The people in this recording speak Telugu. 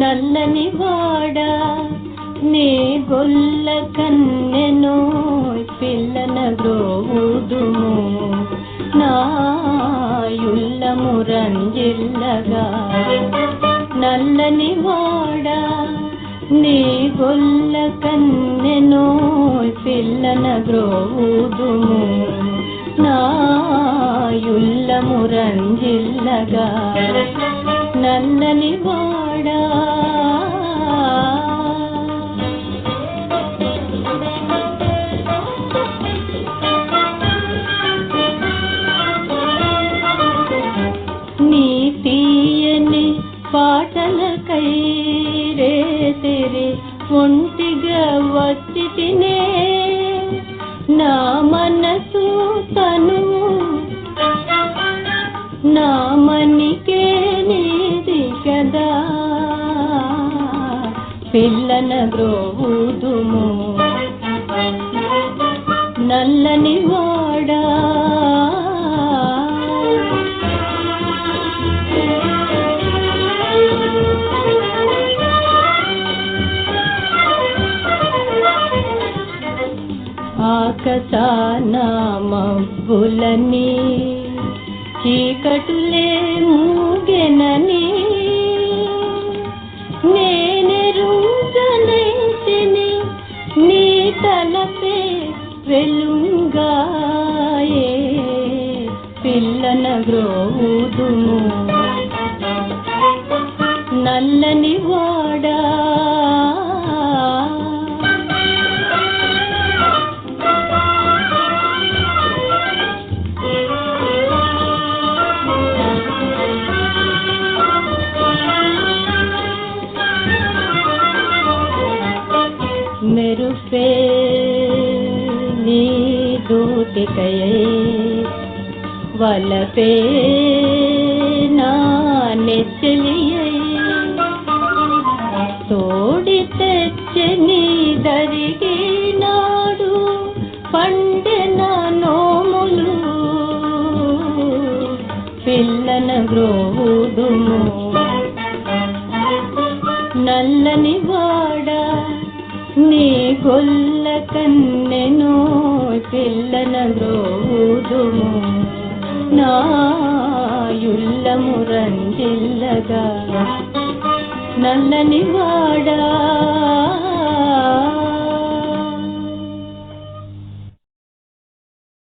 నల్లని వాడ నీ గొల్ల కన్నెను పిల్లన గ్రోవుదుము రంజిల్లగా నల్లని వాడా నీ గొల్ల కన్నెను పిల్లన గ్రోవుదుము. నాయుల్లము రంజిల్లగా నల్లని వాడా పాలకై రే తెరి ఒంటిగా వచ్చి తినే నా మనసు తను. నా మనికే నీది కదా. పిల్లన గ్రోవుదుము ఆకసాన మబ్బులని చీకటులే మూగెనని నేనెరుంచనేసిని నీ తలపే వెలుంగాయే పిల్లన గ్రోదుము నల్లని వాడా నీ దూటికయే వలపే నా నెచ్చలియై తోడి తెచ్చి నీ దరిగి నాడు పండిన నోములు. పిల్లన గ్రోదుము నల్లని వాడ నీ గొల్ల కన్నెను పిల్లన గ్రోదుము నా యుల్లము రంజిల్లగా నల్లని వాడా